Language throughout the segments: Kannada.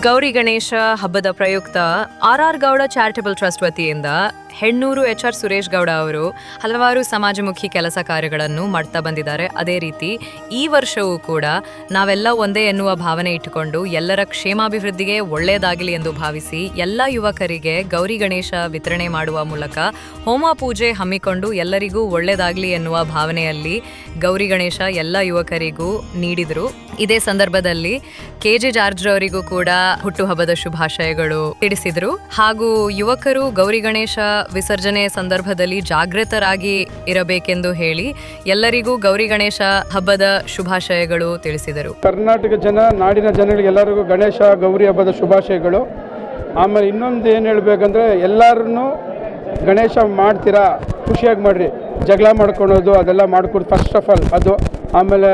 ಗೌರಿ ಗಣೇಶ ಹಬ್ಬದ ಪ್ರಯುಕ್ತ R R Gowda charitable trust ವತಿಯಿಂದ ಹೆಣ್ಣೂರು ಎಚ್ ಆರ್ ಸುರೇಶ್ ಗೌಡ ಅವರು ಹಲವಾರು ಸಮಾಜಮುಖಿ ಕೆಲಸ ಕಾರ್ಯಗಳನ್ನು ಮಾಡ್ತಾ ಬಂದಿದ್ದಾರೆ. ಅದೇ ರೀತಿ ಈ ವರ್ಷವೂ ಕೂಡ ನಾವೆಲ್ಲ ಒಂದೇ ಎನ್ನುವ ಭಾವನೆ ಇಟ್ಟುಕೊಂಡು ಎಲ್ಲರ ಕ್ಷೇಮಾಭಿವೃದ್ಧಿಗೆ ಒಳ್ಳೆಯದಾಗಲಿ ಎಂದು ಭಾವಿಸಿ ಎಲ್ಲ ಯುವಕರಿಗೆ ಗೌರಿ ಗಣೇಶ ವಿತರಣೆ ಮಾಡುವ ಮೂಲಕ ಹೋಮ ಪೂಜೆ ಹಮ್ಮಿಕೊಂಡು ಎಲ್ಲರಿಗೂ ಒಳ್ಳೆಯದಾಗಲಿ ಎನ್ನುವ ಭಾವನೆಯಲ್ಲಿ ಗೌರಿ ಗಣೇಶ ಎಲ್ಲ ಯುವಕರಿಗೂ ನೀಡಿದರು. ಇದೇ ಸಂದರ್ಭದಲ್ಲಿ ಕೆ ಜೆ ಜಾರ್ಜ್ ಅವರಿಗೂ ಕೂಡ ಹುಟ್ಟುಹಬ್ಬದ ಶುಭಾಶಯಗಳು ತಿಳಿಸಿದರು. ಹಾಗೂ ಯುವಕರು ಗೌರಿ ಗಣೇಶ ವಿಸರ್ಜನೆ ಸಂದರ್ಭದಲ್ಲಿ ಜಾಗೃತರಾಗಿ ಇರಬೇಕೆಂದು ಹೇಳಿ ಎಲ್ಲರಿಗೂ ಗೌರಿ ಗಣೇಶ ಹಬ್ಬದ ಶುಭಾಶಯಗಳು ತಿಳಿಸಿದರು. ಕರ್ನಾಟಕ ಜನ, ನಾಡಿನ ಜನಗಳಿಗೆಲ್ಲರಿಗೂ ಗಣೇಶ, ಗೌರಿ ಹಬ್ಬದ ಶುಭಾಶಯಗಳು. ಆಮೇಲೆ ಇನ್ನೊಂದು ಏನು ಹೇಳಬೇಕಂದ್ರೆ ಎಲ್ಲರೂ ಗಣೇಶ ಮಾಡ್ತೀರಾ, ಖುಷಿಯಾಗಿ ಮಾಡಿರಿ. ಜಗಳ ಮಾಡ್ಕೊಳೋದು, ಅದೆಲ್ಲ ಮಾಡ್ಕೊಡು ಫಸ್ಟ್ ಆಫ್ ಆಲ್ ಅದು. ಆಮೇಲೆ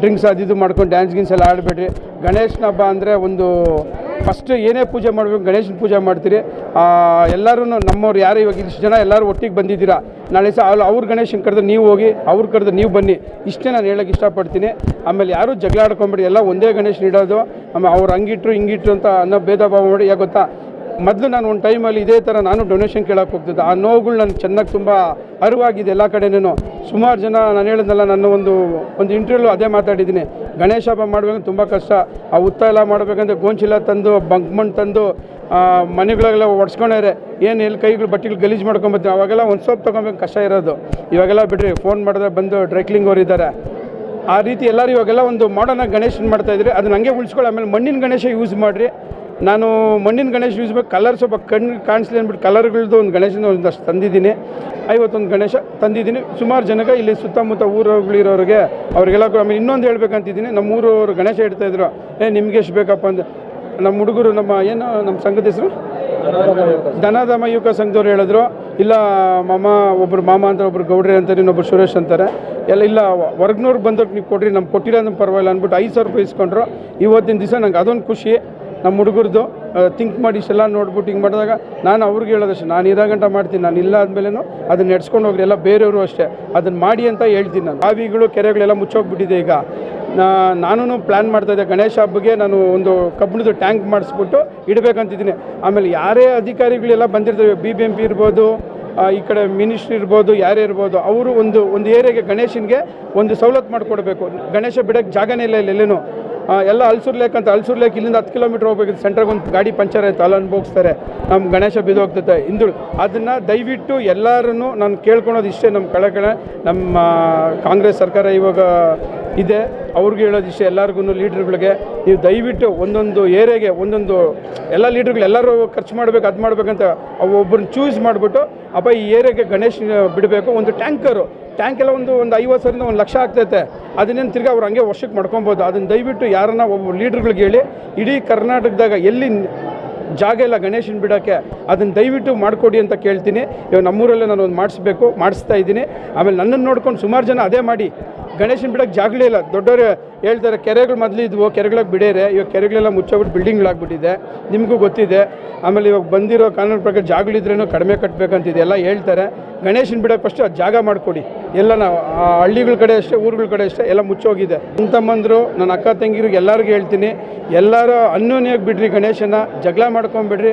ಡ್ರಿಂಕ್ಸ್ ಅದು ಇದು ಮಾಡ್ಕೊಂಡು ಡ್ಯಾನ್ಸ್ ಗಿನ್ಸ್ ಎಲ್ಲ ಆಡಬೇಡ್ರಿ. ಗಣೇಶನ ಹಬ್ಬ ಅಂದರೆ ಒಂದು ಫಸ್ಟ್ ಏನೇ ಪೂಜೆ ಮಾಡಬೇಕು, ಗಣೇಶನ ಪೂಜೆ ಮಾಡ್ತೀರಿ. ಎಲ್ಲರೂ ನಮ್ಮವ್ರು ಯಾರು ಇವಾಗ ಇಷ್ಟು ಜನ ಎಲ್ಲರೂ ಒಟ್ಟಿಗೆ ಬಂದಿದ್ದೀರಾ? ನಾಳೆ ಸಹ ಅವ್ರು ಅವ್ರ ಗಣೇಶನ ಕರೆದು ನೀವು ಹೋಗಿ, ಅವ್ರು ಕರೆದು ನೀವು ಬನ್ನಿ. ಇಷ್ಟೇ ನಾನು ಹೇಳೋಕ್ಕೆ ಇಷ್ಟಪಡ್ತೀನಿ. ಆಮೇಲೆ ಯಾರೂ ಜಗಳ ಆಡ್ಕೊಂಬಿಡಿ, ಎಲ್ಲ ಒಂದೇ ಗಣೇಶನ ಇಡೋದು. ಆಮೇಲೆ ಅವ್ರು ಹಂಗಿಟ್ರು, ಹಿಂಗಿಟ್ರು ಅಂತ ಅನ್ನೋ ಭೇದ ಭಾವ ಮಾಡಿ ಯಾಕೆ ಗೊತ್ತಾ? ಮೊದಲು ನಾನು ಒಂದು ಟೈಮಲ್ಲಿ ಇದೇ ಥರ ನಾನು ಡೊನೇಷನ್ ಕೇಳೋಕೆ ಹೋಗ್ತಿದ್ದೆ. ಆ ನೋವುಗಳು ನನಗೆ ಚೆನ್ನಾಗಿ ತುಂಬ ಅರಿವಾಗಿದೆ ಎಲ್ಲ ಕಡೆನೂ ಸುಮಾರು ಜನ ನಾನು ಹೇಳಿದ್ನಲ್ಲ ನನ್ನ ಒಂದು ಒಂದು ಇಂಟರ್ವ್ಯೂ ಅದೇ ಮಾತಾಡಿದ್ದೀನಿ. ಗಣೇಶ ಹಬ್ಬ ಮಾಡಬೇಕಂದ್ರೆ ತುಂಬ ಕಷ್ಟ. ಆ ಉತ್ತ ಎಲ್ಲ ಮಾಡಬೇಕಂದ್ರೆ ಗೋಂಚಿಲ ತಂದು ಬಂಕ್ ಮಣ್ಣು ತಂದು ಮನೆಗಳೆಲ್ಲ ಒಡ್ಸ್ಕೊಂಡವ್ರೆ ಏನು ಎಲ್ಲಿ ಕೈಗಳು ಬಟ್ಟೆಗಳು ಗಲೀಜು ಮಾಡ್ಕೊಂಬತ್ತೀವಿ. ಅವಾಗೆಲ್ಲ ಒಂದು ಸೋಪ್ ತೊಗೊಬೇಕು ಕಷ್ಟ ಇರೋದು. ಇವಾಗೆಲ್ಲ ಬಿಡ್ರಿ ಫೋನ್ ಮಾಡಿದ್ರೆ ಬಂದು ಡ್ರೈಕ್ಲಿಂಗ್ ಅವ್ರು ಇದ್ದಾರೆ ಆ ರೀತಿ ಎಲ್ಲರೂ ಇವಾಗೆಲ್ಲ ಒಂದು ಮಾಡರ್ನಾಗಿ ಗಣೇಶನ ಮಾಡ್ತಾ ಇದ್ರೆ. ಅದನ್ನ ಹಂಗೆ ಉಳಿಸ್ಕೊಳ್ಳಿ. ಆಮೇಲೆ ಮಣ್ಣಿನ ಗಣೇಶ ಯೂಸ್ ಮಾಡಿರಿ. ನಾನು ಮಣ್ಣಿನ ಗಣೇಶ ಯೂಸ್ ಮಾಡಿ ಕಲರ್ ಸ್ವಲ್ಪ ಕಣ್ಣು ಕಾಣಿಸ್ಲಿ ಅಂದ್ಬಿಟ್ಟು ಕಲರ್ಗಳದ್ದು ಒಂದು ಗಣೇಶನ ಒಂದಷ್ಟು ತಂದಿದ್ದೀನಿ. ಐವತ್ತೊಂದು ಗಣೇಶ ತಂದಿದ್ದೀನಿ. ಸುಮಾರು ಜನಕ್ಕೆ ಇಲ್ಲಿ ಸುತ್ತಮುತ್ತ ಊರುಗಳಿರೋರಿಗೆ ಅವ್ರಿಗೆಲ್ಲ ಆಮೇಲೆ ಇನ್ನೊಂದು ಹೇಳ್ಬೇಕಂತಿದ್ದೀನಿ. ನಮ್ಮ ಊರವರು ಗಣೇಶ ಇಡ್ತಾಯಿದ್ರು ಏ, ನಿಮ್ಗೆ ಎಷ್ಟು ಬೇಕಪ್ಪ ಅಂದ್ರೆ ನಮ್ಮ ಹುಡುಗರು ನಮ್ಮ ಏನು ನಮ್ಮ ಸಂಘದ ಹೆಸರು? ಧನಧಾಮ ಯುವಕ ಸಂಘದವ್ರು ಹೇಳಿದ್ರು. ಇಲ್ಲ, ಮಾಮ ಒಬ್ಬರು ಮಾಮ ಅಂತ ಒಬ್ರು ಗೌಡ್ರಿ ಅಂತಾರೆ, ಇನ್ನೊಬ್ರು ಸುರೇಶ್ ಅಂತಾರೆ. ಎಲ್ಲ ಇಲ್ಲ ಹೊರ್ಗ್ನವ್ರು ಬಂದವ್ರು ನೀವು ಕೊಡ್ರಿ, ನಮ್ಗೆ ಕೊಟ್ಟಿಲ್ಲ ಅಂದ್ರೆ ಪರವಾಗಿಲ್ಲ ಅಂದ್ಬಿಟ್ಟು ಐದು ಸಾವಿರ ರೂಪಾಯಿ ಇಸ್ಕೊಂಡ್ರು. ಇವತ್ತಿನ ದಿವಸ ನಂಗೆ ಅದೊಂದು ಖುಷಿ. ನಮ್ಮ ಹುಡುಗರದು ಥಿಂಕ್ ಮಾಡಿ ಇಷ್ಟೆಲ್ಲ ನೋಡ್ಬಿಟ್ಟು ಹಿಂಗೆ ಮಾಡಿದಾಗ ನಾನು ಅವ್ರಿಗೆ ಹೇಳೋದಷ್ಟೇ ನಾನು ಇರೋ ಗಂಟ ಮಾಡ್ತೀನಿ, ನಾನು ಇಲ್ಲ ಆದಮೇಲೆ ಅದನ್ನ ನಡ್ಸ್ಕೊಂಡು ಹೋಗ್ರಿ, ಎಲ್ಲ ಬೇರೆಯವರು ಅಷ್ಟೇ, ಅದನ್ನು ಮಾಡಿ ಅಂತ ಹೇಳ್ತೀನಿ ನಾನು. ಬಾವಿಗಳು, ಕೆರೆಗಳೆಲ್ಲ ಮುಚ್ಚೋಗ್ಬಿಟ್ಟಿದೆ ಈಗ. ನಾನು ಪ್ಲ್ಯಾನ್ ಮಾಡ್ತಾಯಿದ್ದೆ ಗಣೇಶ ಹಬ್ಬಗೆ ನಾನು ಒಂದು ಕಬ್ಬಿಣದ ಟ್ಯಾಂಕ್ ಮಾಡಿಸ್ಬಿಟ್ಟು ಇಡಬೇಕಂತಿದ್ದೀನಿ. ಆಮೇಲೆ ಯಾರೇ ಅಧಿಕಾರಿಗಳೆಲ್ಲ ಬಂದಿರ್ತವೆ ಬಿ ಬಿ ಎಂ ಪಿ ಇರ್ಬೋದು ಈ ಕಡೆ ಮಿನಿಸ್ಟ್ರಿ ಇರ್ಬೋದು, ಯಾರೇ ಇರ್ಬೋದು, ಅವರು ಒಂದು ಒಂದು ಏರಿಯಾಗೆ ಗಣೇಶನಿಗೆ ಒಂದು ಸವಲತ್ತು ಮಾಡಿಕೊಡ್ಬೇಕು. ಗಣೇಶ ಬಿಡೋಕ್ಕೆ ಜಾಗನೇ ಇಲ್ಲ ಇಲ್ಲಿ ಎಲ್ಲೂ ಹಲ್ಸೂರು ಲೇಕ್ ಅಂತ ಹಲ್ಸೂರು ಲೇಕ್ ಇಲ್ಲಿಂದ ಹತ್ತು ಕಿಲೋಮೀಟ್ರ್ ಹೋಗ್ಬೇಕು ಸೆಂಟ್ರಿಗೆ ಒಂದು ಗಾಡಿ ಪಂಚರ್ ಆಯ್ತು ಅಲ್ಲಿ ಅನ್ಭೋಗಿಸ್ತಾರೆ ನಮ್ಮ ಗಣೇಶ ಬಿದ್ದೋಗ್ತೈತೆ, ಹಿಂದುಳು. ಅದನ್ನು ದಯವಿಟ್ಟು ಎಲ್ಲರೂ ನಾನು ಕೇಳ್ಕೊಳೋದು ಇಷ್ಟೇ ನಮ್ಮ ಕಳಕಳೆ. ನಮ್ಮ ಕಾಂಗ್ರೆಸ್ ಸರ್ಕಾರ ಇವಾಗ ಇದೆ. ಅವ್ರಿಗೆ ಹೇಳೋದು ಇಷ್ಟೇ ಎಲ್ಲರಿಗೂ ಲೀಡ್ರ್ಗಳಿಗೆ. ನೀವು ದಯವಿಟ್ಟು ಒಂದೊಂದು ಏರಿಯಾಗೆ ಒಂದೊಂದು, ಎಲ್ಲ ಲೀಡ್ರ್ಗಳು ಎಲ್ಲರೂ ಖರ್ಚು ಮಾಡಬೇಕು, ಅದು ಮಾಡಬೇಕಂತ ಒಬ್ಬರನ್ನ ಚೂಸ್ ಮಾಡಿಬಿಟ್ಟು ಅಪ್ಪ ಈ ಏರಿಯಾಗೆ ಗಣೇಶ್ ಬಿಡಬೇಕು, ಒಂದು ಟ್ಯಾಂಕರು. ಟ್ಯಾಂಕ್ ಎಲ್ಲ ಒಂದು ಒಂದು ಐವತ್ತು ಸಾವಿರದಿಂದ ಒಂದು ಲಕ್ಷ ಆಗ್ತೈತೆ. ಅದನ್ನೇನು ತಿರ್ಗಿ ಅವ್ರು ಹಂಗೆ ವರ್ಷಕ್ಕೆ ಮಾಡ್ಕೊಬೋದು. ಅದನ್ನು ದಯವಿಟ್ಟು ಯಾರನ್ನ ಒಬ್ಬ ಲೀಡ್ರ್ಗಳಿಗೆ ಹೇಳಿ, ಇಡೀ ಕರ್ನಾಟಕದಾಗ ಎಲ್ಲಿ ಜಾಗ ಇಲ್ಲ ಗಣೇಶನ ಬಿಡೋಕ್ಕೆ ಅದನ್ನು ದಯವಿಟ್ಟು ಮಾಡಿಕೊಡಿ ಅಂತ ಕೇಳ್ತೀನಿ. ಇವಾಗ ನಮ್ಮೂರಲ್ಲೇ ನಾನು ಒಂದು ಮಾಡಿಸ್ಬೇಕು, ಮಾಡಿಸ್ತಾ ಇದ್ದೀನಿ. ಆಮೇಲೆ ನನ್ನನ್ನು ನೋಡ್ಕೊಂಡು ಸುಮಾರು ಜನ ಅದೇ ಮಾಡಿ ಗಣೇಶನ ಬಿಡೋಕ್ಕೆ ಜಾಗಲೇ ಇಲ್ಲ. ದೊಡ್ಡವರು ಹೇಳ್ತಾರೆ, ಕೆರೆಗಳು ಮೊದಲು ಇದ್ವು, ಕೆರೆಗಳಿಗೆ ಬಿಡೇರೆ, ಇವಾಗ ಕೆರೆಗಳೆಲ್ಲ ಮುಚ್ಚೋಗ್ಬಿಟ್ಟು ಬಿಲ್ಡಿಂಗ್ಗಳಾಗ್ಬಿಟ್ಟಿದೆ ನಿಮಗೂ ಗೊತ್ತಿದೆ. ಆಮೇಲೆ ಇವಾಗ ಬಂದಿರೋ ಕಾನೂನು ಪ್ರಕಾರ ಜಾಗಗಳಿದ್ರೇನು ಕಡಿಮೆ ಕಟ್ಟಬೇಕಂತಿದೆ ಎಲ್ಲ ಹೇಳ್ತಾರೆ. ಗಣೇಶನ ಬಿಡೋಕೆ ಫಸ್ಟ್ ಅದು ಜಾಗ ಮಾಡಿಕೊಡಿ. ಎಲ್ಲ ಆ ಹಳ್ಳಿಗಳ ಕಡೆ ಅಷ್ಟೇ, ಊರುಗಳ ಕಡೆ ಅಷ್ಟೇ ಎಲ್ಲ ಮುಚ್ಚೋಗಿದೆ. ನನ್ನ ತಮ್ಮಂದರು, ನನ್ನ ಅಕ್ಕ ತಂಗಿರಿಗೆ ಎಲ್ಲರಿಗೂ ಹೇಳ್ತೀನಿ, ಎಲ್ಲರೂ ಅನ್ಯೋನ್ಯಾಗಿ ಬಿಡ್ರಿ ಗಣೇಶನ ಜಗಳ ಮಾಡ್ಕೊಂಬಿಡ್ರಿ.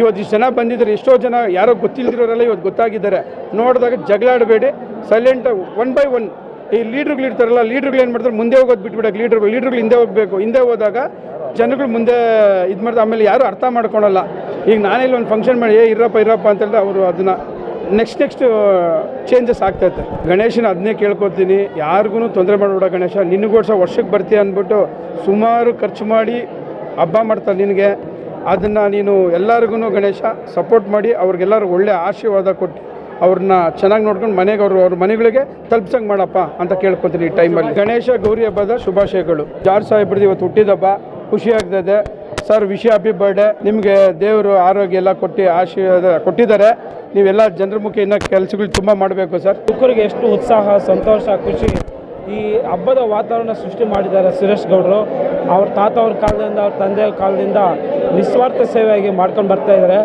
ಇವತ್ತು ಇಷ್ಟು ಜನ ಬಂದಿದ್ದಾರೆ, ಎಷ್ಟೋ ಜನ ಯಾರೋ ಗೊತ್ತಿಲ್ದಿರೋರೆಲ್ಲ ಇವತ್ತು ಗೊತ್ತಾಗಿದ್ದಾರೆ. ನೋಡಿದಾಗ ಜಗಳ ಆಡಬೇಡಿ ಸೈಲೆಂಟ್ ಒನ್ ಬೈ ಒನ್ ಈ ಲೀಡ್ರುಗಳು ಇರ್ತಾರಲ್ಲ ಲೀಡ್ರುಗಳು ಏನು ಮಾಡ್ತಾರೆ? ಮುಂದೆ ಹೋಗೋದು ಬಿಟ್ಬಿಡಕ್ಕೆ ಲೀಡ್ರುಗಳು ಲೀಡ್ರುಗಳು ಹಿಂದೆ ಹೋಗಬೇಕು. ಹಿಂದೆ ಹೋದಾಗ ಜನಗಳು ಮುಂದೆ ಇದು ಮಾಡಿದ್ರೆ ಆಮೇಲೆ ಯಾರು ಅರ್ಥ ಮಾಡ್ಕೊಳಲ್ಲ. ಈಗ ನಾನೆಲ್ಲಿ ಒಂದು ಫಂಕ್ಷನ್ ಮಾಡಿ, ಏ ಇರಪ್ಪ ಇರಪ್ಪ ಅಂತ ಹೇಳಿದ್ರೆ ಅವರು ಅದನ್ನು ನೆಕ್ಸ್ಟ್ ನೆಕ್ಸ್ಟ್ ಚೇಂಜಸ್ ಆಗ್ತೈತೆ ಗಣೇಶನ ಅದನ್ನೇ ಕೇಳ್ಕೊತೀನಿ. ಯಾರಿಗೂ ತೊಂದರೆ ಮಾಡಬೇಡ ಗಣೇಶ. ನಿನಗೋಡ್ಸ ವರ್ಷಕ್ಕೆ ಬರ್ತೀಯ ಅಂದ್ಬಿಟ್ಟು ಸುಮಾರು ಖರ್ಚು ಮಾಡಿ ಹಬ್ಬ ಮಾಡ್ತಾರೆ ನಿನಗೆ. ಅದನ್ನು ನೀನು ಎಲ್ಲರಿಗೂ ಗಣೇಶ ಸಪೋರ್ಟ್ ಮಾಡಿ, ಅವ್ರಿಗೆಲ್ಲರೂ ಒಳ್ಳೆಯ ಆಶೀರ್ವಾದ ಕೊಟ್ಟು. ಅವ್ರನ್ನ ಚೆನ್ನಾಗಿ ನೋಡ್ಕೊಂಡು ಮನೆಗೆ ಅವರು ಅವ್ರ ಮನೆಗಳಿಗೆ ತಲುಪ್ಸಂಗೆ ಮಾಡಪ್ಪ ಅಂತ ಕೇಳ್ಕೊತೀನಿ ಈ ಟೈಮಲ್ಲಿ. ಗಣೇಶ ಗೌರಿ ಹಬ್ಬದ ಶುಭಾಶಯಗಳು. ಜಾರ್ ಸಾಹೇಬ್ರದ್ದು ಇವತ್ತು ಹುಟ್ಟಿದಬ್ಬ ಖುಷಿ ಆಗ್ತದೆ. Sir, wish happy birthday. ನಿಮಗೆ ದೇವರು ಆರೋಗ್ಯ ಎಲ್ಲ ಕೊಟ್ಟು ಆಶೀರ್ವಾದ ಕೊಟ್ಟಿದ್ದಾರೆ. ನೀವೆಲ್ಲ ಜನರ ಮುಖ ಇನ್ನ ಕೆಲಸಗಳು ತುಂಬ ಮಾಡಬೇಕು ಸರ್. ಯುವಕರಿಗೆ ಎಷ್ಟು ಉತ್ಸಾಹ, ಸಂತೋಷ, ಖುಷಿ ಈ ಹಬ್ಬದ ವಾತಾವರಣ ಸೃಷ್ಟಿ ಮಾಡಿದ್ದಾರೆ ಸುರೇಶ್ ಗೌಡರು. ಅವ್ರ ತಾತ ಅವ್ರ ಕಾಲದಿಂದ, ಅವ್ರ ತಂದೆಯವ್ರ ಕಾಲದಿಂದ ನಿಸ್ವಾರ್ಥ ಸೇವೆಯಾಗಿ ಮಾಡ್ಕೊಂಡು ಬರ್ತಾ ಇದ್ದಾರೆ.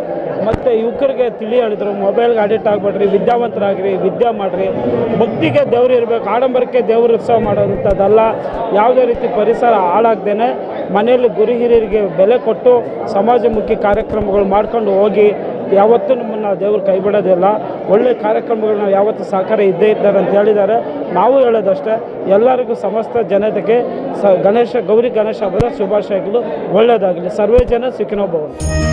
ಮತ್ತು ಯುವಕರಿಗೆ ತಿಳಿ ಹೇಳಿದ್ರು ಮೊಬೈಲ್ಗೆ ಅಡಿಕ್ಟ್ ಆಗಬೇಡ್ರಿ, ವಿದ್ಯಾವಂತರಾಗ್ರಿ, ವಿದ್ಯೆ ಮಾಡಿರಿ. ಭಕ್ತಿಗೆ ದೇವ್ರು ಇರಬೇಕು, ಆಡಂಬರಕ್ಕೆ ದೇವ್ರ ಉತ್ಸವ ಮಾಡೋದಂಥದ್ದಲ್ಲ ಯಾವುದೇ ರೀತಿ ಪರಿಸರ ಹಾಳಾಗ್ದೇನೆ ಮನೆಯಲ್ಲಿ ಗುರು ಹಿರಿಯರಿಗೆ ಬೆಲೆ ಕೊಟ್ಟು ಸಮಾಜಮುಖಿ ಕಾರ್ಯಕ್ರಮಗಳು ಮಾಡ್ಕೊಂಡು ಹೋಗಿ, ಯಾವತ್ತೂ ನಮ್ಮನ್ನು ದೇವ್ರು ಕೈ ಬಿಡೋದಿಲ್ಲ. ಒಳ್ಳೆ ಕಾರ್ಯಕ್ರಮಗಳನ್ನ ಯಾವತ್ತೂ ಸಹಕಾರ ಇದ್ದೇ ಇದ್ದಾರೆ ಅಂತ ಹೇಳಿದ್ದಾರೆ. ನಾವು ಹೇಳೋದಷ್ಟೇ, ಎಲ್ಲರಿಗೂ ಸಮಸ್ತ ಜನತೆಗೆ ಸ ಗಣೇಶ, ಗೌರಿ ಗಣೇಶ ಹಬ್ಬದ ಶುಭಾಶಯಗಳು, ಒಳ್ಳೆಯದಾಗಲಿ. ಸರ್ವೇ ಜನ ಸಿಕ್ಕಿನೋಬಹುದು